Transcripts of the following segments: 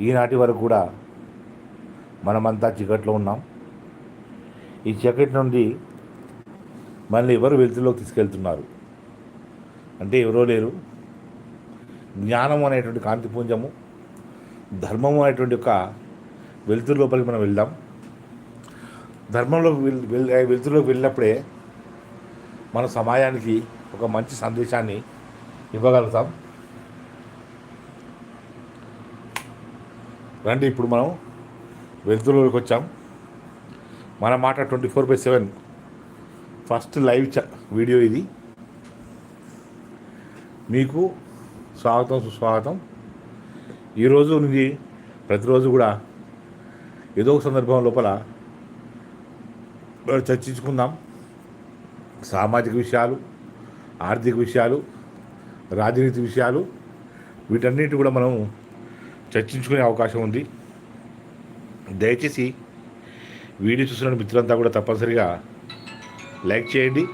ఈనాటి వరకు కూడా మనమంతా చీకట్లో ఉన్నాం. ఈ చీకటి నుండి మళ్ళీ ఎవరు వెలుతులోకి తీసుకెళ్తున్నారు? అంటే ఎవరో లేరు. జ్ఞానం అనేటువంటి కాంతిపుంజము ధర్మము అనేటువంటి ఒక వెలుతురు లోపలికి మనం వెళ్దాం. ధర్మంలో వెలుతురులోకి వెళ్ళినప్పుడే మన సమాజానికి ఒక మంచి సందేశాన్ని ఇవ్వగలుగుతాం. రండి ఇప్పుడు మనం వెలుతురులోకి వచ్చాం. మన మాట twenty four by seven. First live చ వీడియో ఇది. మీకు స్వాగతం సుస్వాగతం. ఈరోజు నుంచి ప్రతిరోజు కూడా ఏదో ఒక సందర్భం లోపల చర్చించుకుందాం. సామాజిక విషయాలు ఆర్థిక విషయాలు రాజనీతి విషయాలు వీటన్నిటి కూడా మనం చర్చించుకునే అవకాశం ఉంది. దయచేసి వీడియో చూస్తున్న మిత్రులంతా కూడా తప్పనిసరిగా లైక్ చేయండి.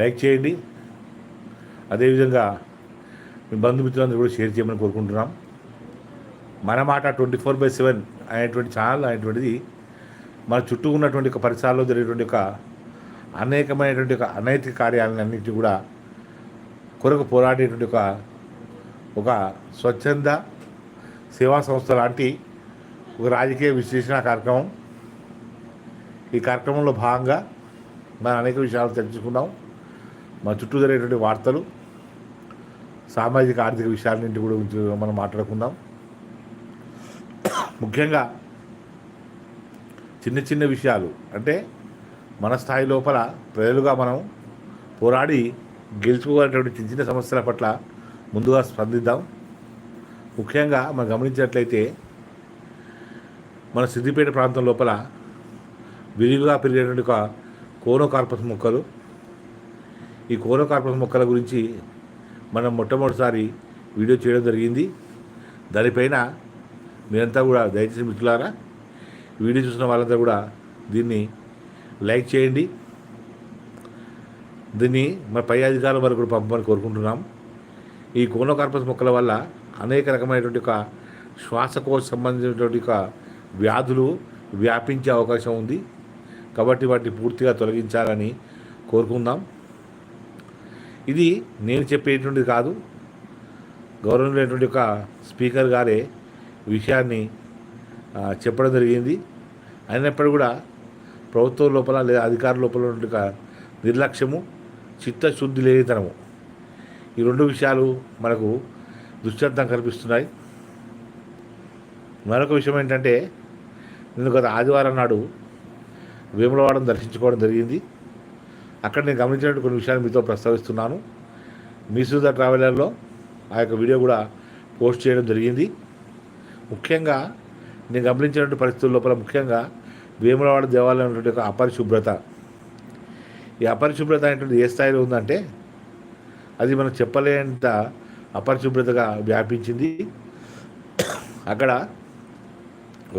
లైక్ చేయండి. అదేవిధంగా మీ బంధుమిత్రులందరూ కూడా షేర్ చేయమని కోరుకుంటున్నాం. మన మాట ట్వంటీ ఫోర్ బై సెవెన్ అనేటువంటి ఛానల్ అనేటువంటిది మన చుట్టూ ఉన్నటువంటి ఒక పరిసరాల్లో జరిగేటువంటి ఒక అనేకమైనటువంటి ఒక అనైతిక కార్యాలన్నింటినీ కూడా కొరకు పోరాడేటువంటి ఒక ఒక స్వచ్ఛంద సేవా సంస్థ లాంటి ఒక రాజకీయ విశ్లేషణ కార్యక్రమం. ఈ కార్యక్రమంలో భాగంగా మనం అనేక విషయాలు తెలుసుకున్నాం. మన చుట్టూ జరిగేటువంటి వార్తలు సామాజిక ఆర్థిక విషయాలన్నింటి కూడా గురించి మనం మాట్లాడుకుందాం. ముఖ్యంగా చిన్న చిన్న విషయాలు అంటే మన స్థాయి లోపల ప్రజలుగా మనం పోరాడి గెలుచుకోగలిగినటువంటి చిన్న చిన్న సమస్యల పట్ల ముందుగా స్పందిద్దాం. ముఖ్యంగా మనం గమనించినట్లయితే మన సిద్దిపేట ప్రాంతం లోపల విరివిగా పెరిగేటువంటి ఒక కోనోకార్పస్ మొక్కలు. ఈ కోనోకార్పస్ మొక్కల గురించి మనం మొట్టమొదటిసారి వీడియో చేయడం జరిగింది. దానిపైన మీరంతా కూడా దయచేసి మిత్రులారా వీడియో చూసిన వాళ్ళంతా కూడా దీన్ని లైక్ చేయండి. దీన్ని మన పై అధికారుల వరకు కూడా పంపమని కోరుకుంటున్నాం. ఈ కోనోకార్పస్ మొక్కల వల్ల అనేక రకమైనటువంటి ఒక శ్వాసకోశ సంబంధించినటువంటి ఒక వ్యాధులు వ్యాపించే అవకాశం ఉంది. కాబట్టి వాటిని పూర్తిగా తొలగించాలని కోరుకుందాం. ఇది నేను చెప్పేటువంటిది కాదు. గౌరవమైనటువంటి ఒక స్పీకర్ గారే విషయాన్ని చెప్పడం జరిగింది. అయినప్పటికీ కూడా ప్రభుత్వం లోపల లేదా అధికారుల లోపల ఉన్నటువంటి నిర్లక్ష్యము చిత్తశుద్ధి లేనితనము ఈ రెండు విషయాలు మనకు దుశ్చర్థం కల్పిస్తున్నాయి. మరొక విషయం ఏంటంటే నేను గత ఆదివారం నాడు వేములవాడను దర్శించుకోవడం జరిగింది. అక్కడ నేను గమనించినట్టు కొన్ని విషయాలు మీతో ప్రస్తావిస్తున్నాను. మీసూద ట్రావెలర్లో ఆ యొక్క వీడియో కూడా పోస్ట్ చేయడం జరిగింది. ముఖ్యంగా నేను గమనించినటువంటి పరిస్థితుల లోపల ముఖ్యంగా వేములవాడ దేవాలయం ఉన్నటువంటి ఒక అపరిశుభ్రత. ఈ అపరిశుభ్రత అనేటువంటి ఏ స్థాయిలో ఉందంటే అది మనం చెప్పలేనంత అపరిశుభ్రతగా వ్యాపించింది. అక్కడ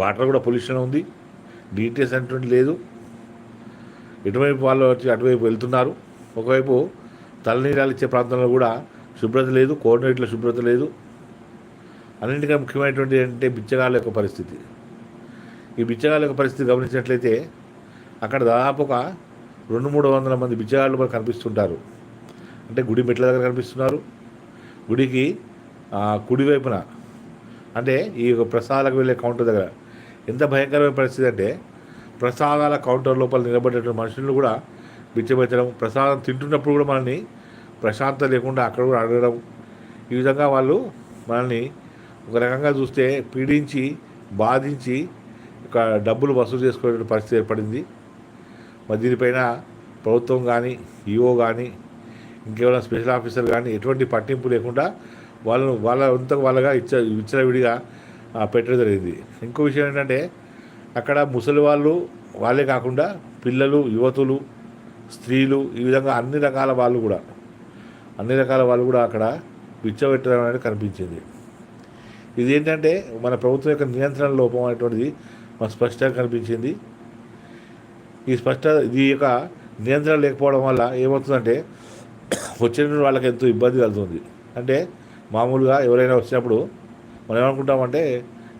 వాటర్ కూడా పొల్యూషన్ ఉంది. డీటెయిల్స్ అనేటువంటి లేదు. ఇటువైపు వాళ్ళు వచ్చి అటువైపు వెళ్తున్నారు. ఒకవైపు తలనీరాలు ఇచ్చే ప్రాంతంలో కూడా శుభ్రత లేదు. కోఆర్డినేట్ల శుభ్రత లేదు. అన్నింటికన్నా ముఖ్యమైనటువంటి అంటే బిచ్చగాళ్ళ యొక్క పరిస్థితి. ఈ బిచ్చగాళ్ళ యొక్క పరిస్థితి గమనించినట్లయితే అక్కడ దాదాపు ఒక రెండు మూడు వందల మంది బిచ్చగాళ్ళు మనకు కనిపిస్తుంటారు. అంటే గుడి మెట్ల దగ్గర కనిపిస్తున్నారు. గుడికి కుడివైపున అంటే ఈ యొక్క ప్రసాదాలకు వెళ్ళే కౌంటర్ దగ్గర ఎంత భయంకరమైన పరిస్థితి అంటే ప్రసాదాల కౌంటర్ లోపల నిలబడేటువంటి మనుషులను కూడా బిచ్చబెట్టడం ప్రసాదం తింటున్నప్పుడు కూడా మనల్ని ప్రశాంతత లేకుండా అక్కడ కూడా అడగడం. ఈ విధంగా వాళ్ళు మనల్ని ఒక రకంగా చూస్తే పీడించి బాధించి ఒక డబ్బులు వసూలు చేసుకునే పరిస్థితి ఏర్పడింది. మరి దీనిపైన ప్రభుత్వం కానీ ఈఓ కానీ ఇంకేమైనా స్పెషల్ ఆఫీసర్ కానీ ఎటువంటి పట్టింపు లేకుండా వాళ్ళను వాళ్ళ అంత వాళ్ళగా ఇచ్చ విచ్చలవిడిగా పెట్టడం జరిగింది. ఇంకో విషయం ఏంటంటే అక్కడ ముసలి వాళ్ళు వాళ్ళే కాకుండా పిల్లలు యువతులు స్త్రీలు ఈ విధంగా అన్ని రకాల వాళ్ళు కూడా అన్ని రకాల వాళ్ళు కూడా అక్కడ విచ్చబెట్టడం అనేది కనిపించింది. ఇది ఏంటంటే మన ప్రభుత్వం యొక్క నియంత్రణ లోపం అనేటువంటిది మనకు స్పష్టంగా కనిపించింది. ఈ స్పష్ట ఈ యొక్క నియంత్రణ లేకపోవడం వల్ల ఏమవుతుందంటే వచ్చిన వాళ్ళకి ఎంతో ఇబ్బంది కలుగుతుంది. అంటే మామూలుగా ఎవరైనా వచ్చినప్పుడు మనం ఏమనుకుంటామంటే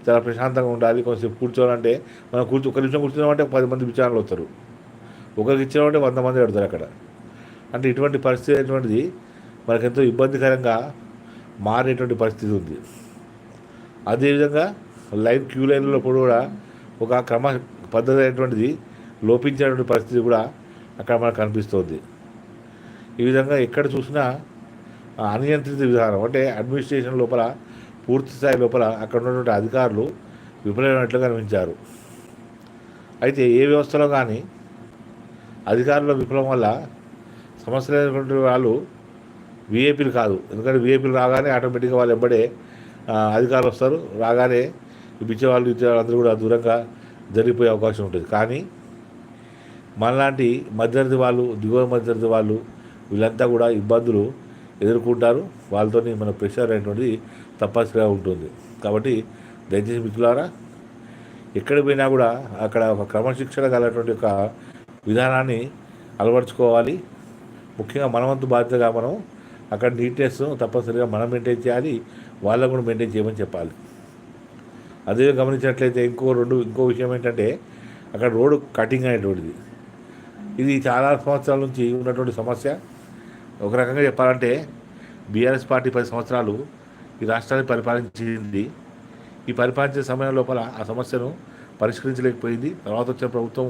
చాలా ప్రశాంతంగా ఉండాలి కొంచెం కూర్చోవాలంటే మనం కూర్చో ఒక నిమిషం కూర్చున్నామంటే పది మంది విచారణలు వస్తారు. ఒకరికి ఇచ్చినామంటే వంద మంది పెడతారు అక్కడ. అంటే ఇటువంటి పరిస్థితి అనేటువంటిది మనకెంతో ఇబ్బందికరంగా మారేటువంటి పరిస్థితి ఉంది. అదేవిధంగా లైన్ క్యూ లైన్లో కూడా ఒక క్రమ పద్ధతి అయినటువంటిది లోపించినటువంటి పరిస్థితి కూడా అక్కడ మనకు కనిపిస్తుంది. ఈ విధంగా ఎక్కడ చూసినా అనియంత్రిత విధానం అంటే అడ్మినిస్ట్రేషన్ లోపల పూర్తి స్థాయి లోపల అక్కడ ఉన్నటువంటి అధికారులు విఫలమైనట్లు కనిపించారు. అయితే ఏ వ్యవస్థలో కానీ అధికారుల విఫలం వల్ల సమస్యలైనటువంటి వాళ్ళు విఐపీలు కాదు. ఎందుకంటే విఐపీలు రాగానే ఆటోమేటిక్గా వాళ్ళు ఎంబడే అధికారులు వస్తారు. రాగానే ఈ పిచ్చేవాళ్ళు ఇచ్చే అందరూ కూడా దూరంగా జరిగిపోయే అవకాశం ఉంటుంది. కానీ మనలాంటి మధ్యవర్తి వాళ్ళు దిగువ మధ్యవర్తి వాళ్ళు వీళ్ళంతా కూడా ఇబ్బందులు ఎదుర్కొంటారు. వాళ్ళతో మన ప్రెషర్ అనేటువంటిది తప్పనిసరిగా ఉంటుంది. కాబట్టి దయచేసి మిత్రులారా ఎక్కడ పోయినా కూడా అక్కడ ఒక క్రమశిక్షణ గలటువంటి ఒక విధానాన్ని అలవర్చుకోవాలి. ముఖ్యంగా మనవంతు బాధ్యతగా మనం అక్కడ నీట్నెస్ తప్పనిసరిగా మనం మెయింటైన్ చేయాలి వాళ్ళకు కూడా మెయింటైన్ చేయమని చెప్పాలి. అదే గమనించినట్లయితే ఇంకో రెండు ఇంకో విషయం ఏంటంటే అక్కడ రోడ్డు కటింగ్ అనేటువంటిది. ఇది చాలా సంవత్సరాల నుంచి ఉన్నటువంటి సమస్య. ఒక రకంగా చెప్పాలంటే బీఆర్ఎస్ పార్టీ పది సంవత్సరాలు ఈ రాష్ట్రాన్ని పరిపాలించింది. ఈ పరిపాలించే సమయం లోపల ఆ సమస్యను పరిష్కరించలేకపోయింది. తర్వాత వచ్చిన ప్రభుత్వం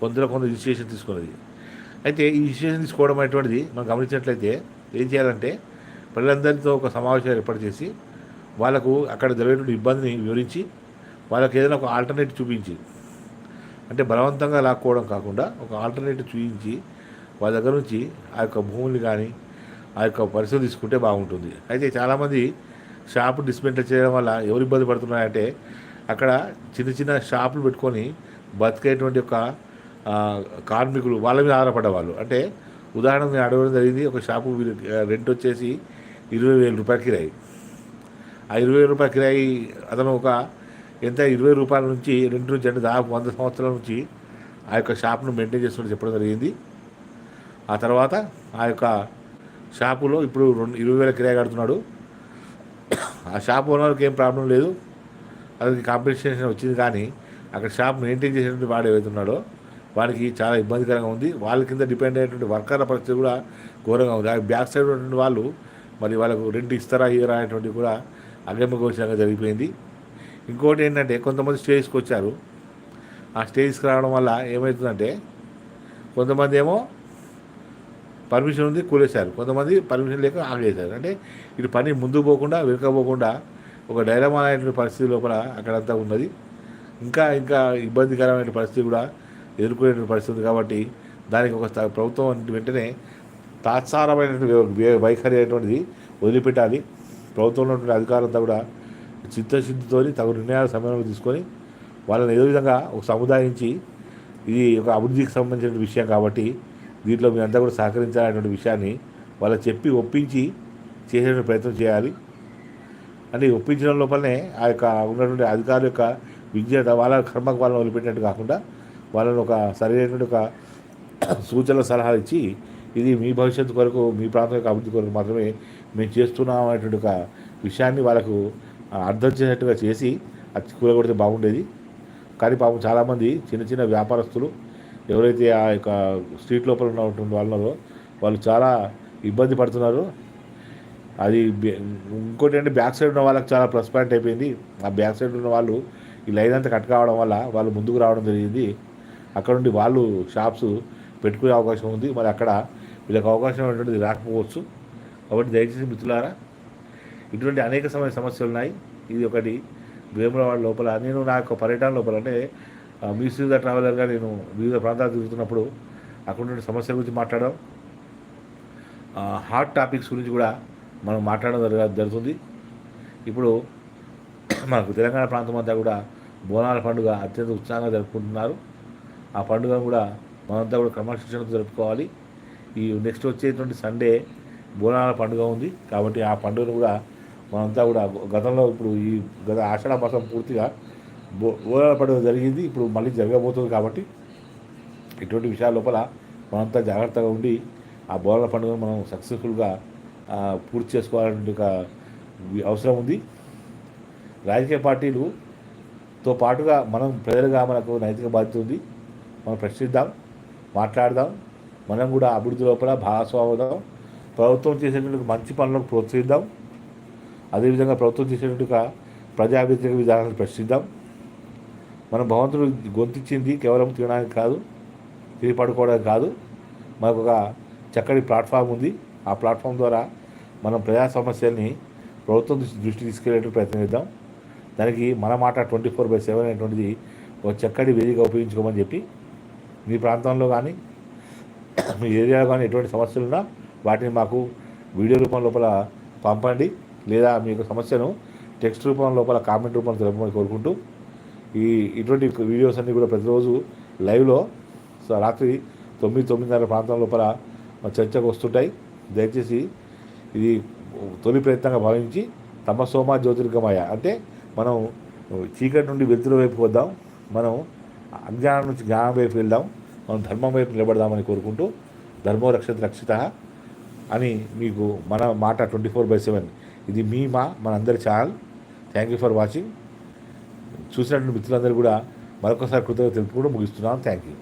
కొందరు కొంత ఇనిషియేషన్ తీసుకున్నది. అయితే ఈ ఇనిషియేషన్ తీసుకోవడం అనేటువంటిది మనం గమనించినట్లయితే ఏం చేయాలంటే ప్రజలందరితో ఒక సమావేశం ఏర్పాటు చేసి వాళ్ళకు అక్కడ జరిగేటువంటి ఇబ్బందిని వివరించి వాళ్ళకి ఏదైనా ఒక ఆల్టర్నేటివ్ చూపించి అంటే బలవంతంగా లాక్కోవడం కాకుండా ఒక ఆల్టర్నేటివ్ చూపించి వాళ్ళ దగ్గర నుంచి ఆ యొక్క భూముల్ని కానీ ఆ యొక్క పరిస్థితి తీసుకుంటే బాగుంటుంది. అయితే చాలామంది షాపు డిస్మెంటల్ చేయడం వల్ల ఎవరు ఇబ్బంది పడుతున్నారంటే అక్కడ చిన్న చిన్న షాపులు పెట్టుకొని బతికేటువంటి ఒక కార్మికులు వాళ్ళ మీద ఆధారపడేవాళ్ళు. అంటే ఉదాహరణకు నేను అడగడం జరిగింది ఒక షాపు రెంట్ వచ్చేసి ఇరవై వేల రూపాయల కిరాయి. ఆ ఇరవై వేల రూపాయల కిరాయి అతను ఒక ఎంత ఇరవై రూపాయల నుంచి రెండు నుంచి అంటే దాదాపు వంద సంవత్సరాల నుంచి ఆ యొక్క షాప్ను మెయింటైన్ చేస్తున్నట్టు చెప్పడం జరిగింది. ఆ తర్వాత ఆ యొక్క షాపులో ఇప్పుడు రెండు ఇరవై వేల కిరాయి కడుతున్నాడు. ఆ షాప్ ఓనర్కి ఏం ప్రాబ్లం లేదు. అతనికి కాంపెన్సేషన్ వచ్చింది కానీ అక్కడ షాప్ మెయింటైన్ చేసినటువంటి వాడు ఏవైతున్నాడో వాడికి చాలా ఇబ్బందికరంగా ఉంది. వాళ్ళ కింద డిపెండ్ అయ్యేటువంటి వర్కర్ల పరిస్థితి కూడా ఘోరంగా ఉంది. ఆ బ్యాక్ సైడ్ ఉన్నటువంటి వాళ్ళు మరి వాళ్ళకు రెంట్ ఇస్తారా ఇయరా అనేటువంటి కూడా అగమ్యగోచరంగా జరిగిపోయింది. ఇంకోటి ఏంటంటే కొంతమంది స్టేజ్కి వచ్చారు. ఆ స్టేజ్కి రావడం వల్ల ఏమవుతుందంటే కొంతమంది ఏమో పర్మిషన్ ఉంది కూలేశారు. కొంతమంది పర్మిషన్ లేక ఆగేశారు. అంటే ఇటు పని ముందుకు పోకుండా వెనుకపోకుండా ఒక డైలమా అనేటువంటి పరిస్థితి లోపల అక్కడంతా ఉన్నది. ఇంకా ఇంకా ఇబ్బందికరమైన పరిస్థితి కూడా ఎదుర్కొనే పరిస్థితి కాబట్టి దానికి ఒక ప్రభుత్వం వెంటనే తాత్సారమైనటువంటి వైఖరి అనేటువంటిది వదిలిపెట్టాలి. ప్రభుత్వంలో ఉన్నటువంటి అధికారంతా కూడా చిత్తశుద్ధితో తగు నిర్ణయాలు సమయంలో తీసుకొని వాళ్ళని ఏదో విధంగా ఒక సముదాయించి ఇది ఒక అభివృద్ధికి సంబంధించిన విషయం కాబట్టి దీంట్లో మీరంతా కూడా సహకరించాలనేటువంటి విషయాన్ని వాళ్ళకి చెప్పి ఒప్పించి చేసే ప్రయత్నం చేయాలి. అంటే ఒప్పించడం లోపలనే ఆ యొక్క ఉన్నటువంటి అధికారుల యొక్క విజ్ఞత వాళ్ళ కర్మకు వాళ్ళని వదిలిపెట్టినట్టు కాకుండా వాళ్ళని ఒక సరైనటువంటి ఒక సూచనల సలహాలు ఇచ్చి ఇది మీ భవిష్యత్తు కొరకు మీ ప్రాంతం యొక్క అభివృద్ధి కొరకు మాత్రమే మేము చేస్తున్నాం అనేటువంటి ఒక విషయాన్ని వాళ్ళకు అర్థం చేసినట్టుగా చేసి అది కూలగొడితే బాగుండేది. కానీ పాపం చాలామంది చిన్న చిన్న వ్యాపారస్తులు ఎవరైతే ఆ యొక్క స్ట్రీట్ లోపల ఉన్నటువంటి వాళ్ళలో వాళ్ళు చాలా ఇబ్బంది పడుతున్నారు. అది ఇంకోటి అంటే బ్యాక్ సైడ్ ఉన్న వాళ్ళకి చాలా ప్లస్ పాయింట్ అయిపోయింది. ఆ బ్యాక్ సైడ్ ఉన్న వాళ్ళు ఈ లైన్ అంతా కట్ కావడం వల్ల వాళ్ళు ముందుకు రావడం జరిగింది. అక్కడ నుండి వాళ్ళు షాప్స్ పెట్టుకునే అవకాశం ఉంది. మరి అక్కడ వీళ్ళకి అవకాశం అనేటువంటిది రాకపోవచ్చు. కాబట్టి దయచేసి మిత్రులారా ఇటువంటి అనేక సమయ సమస్యలు ఉన్నాయి. ఇది ఒకటి. వేములవాడ లోపల నేను నా యొక్క పర్యటన లోపల అంటే ఆ, మీ సీద ట్రావెలర్గా నేను వివిధ ప్రాంతాలు తిరుగుతున్నప్పుడు అక్కడ సమస్యల గురించి మాట్లాడడం హాట్ టాపిక్స్ గురించి కూడా మనం మాట్లాడడం జరగ జరుగుతుంది. ఇప్పుడు మనకు తెలంగాణ ప్రాంతం అంతా కూడా బోనాల పండుగ అత్యంత ఉత్సాహంగా జరుపుకుంటున్నారు. ఆ పండుగను కూడా మనంతా కూడా క్రమశిక్షణతో జరుపుకోవాలి. ఈ నెక్స్ట్ వచ్చేటువంటి సండే బోనాల పండుగ ఉంది. కాబట్టి ఆ పండుగను కూడా మనంతా కూడా గతంలో ఇప్పుడు ఈ గత ఆషాఢ మాసం పూర్తిగా బో బోనాల పండుగ జరిగింది. ఇప్పుడు మళ్ళీ జరగబోతుంది కాబట్టి ఇటువంటి విషయాల లోపల మనంతా జాగ్రత్తగా ఉండి ఆ బోనాల పండుగను మనం సక్సెస్ఫుల్గా పూర్తి చేసుకోవాలనే ఒక అవసరం ఉంది. రాజకీయ పార్టీలుతో పాటుగా మనం ప్రజలుగా మనకు నైతిక బాధ్యత ఉంది. మనం ప్రశ్నిద్దాం మాట్లాడదాం. మనం కూడా అభివృద్ధి లోపల భాగస్వాముదాం ప్రభుత్వం చేసేటువంటి మంచి పనులకు ప్రోత్సహిద్దాం. అదేవిధంగా ప్రభుత్వం చేసేటట్టుగా ఒక ప్రజా వ్యతిరేక విధానాలను ప్రశ్నిద్దాం. మన భగవంతుడు గొంతిచ్చింది కేవలం తినడానికి కాదు తిరిగి పడుకోవడానికి కాదు. మనకు ఒక చక్కటి ప్లాట్ఫామ్ ఉంది. ఆ ప్లాట్ఫామ్ ద్వారా మనం ప్రజా సమస్యల్ని ప్రభుత్వం దృష్టి దృష్టి ప్రయత్నిద్దాం. దానికి మన మాట ట్వంటీ ఫోర్ బై సెవెన్ అనేటువంటిది ఒక చక్కటి వేదిక ఉపయోగించుకోమని చెప్పి మీ ప్రాంతంలో కానీ మీ ఏరియాలో కానీ ఎటువంటి సమస్యలు ఉన్నా వాటిని మాకు వీడియో రూపం లోపల పంపండి. లేదా మీ యొక్క సమస్యను టెక్స్ట్ రూపం లోపల కామెంట్ రూపంలో తెలపమని కోరుకుంటూ ఈ ఇటువంటి వీడియోస్ అన్నీ కూడా ప్రతిరోజు లైవ్లో రాత్రి తొమ్మిది తొమ్మిదిన్నర ప్రాంతం లోపల చర్చకు వస్తుంటాయి. దయచేసి ఇది తొలి ప్రయత్నంగా భావించి తమ సోమ జ్యోతిర్గమయ అంటే మనం చీకటి నుండి వెలుతురు వైపు వద్దాం. మనం అజ్ఞానం నుంచి జ్ఞానం వైపు వెళ్దాం. మనం ధర్మం వైపు నిలబడదామని కోరుకుంటూ ధర్మో రక్షత రక్షిత అని మీకు మన మాట ట్వంటీ ఫోర్ బై సెవెన్ ఇది మీ మా మనందరి channel. Thank you for watching చూసినటువంటి మిత్రులందరూ కూడా మరొకసారి కృతజ్ఞత తెలుపుకుంటూ ముగిస్తున్నాను. Thank you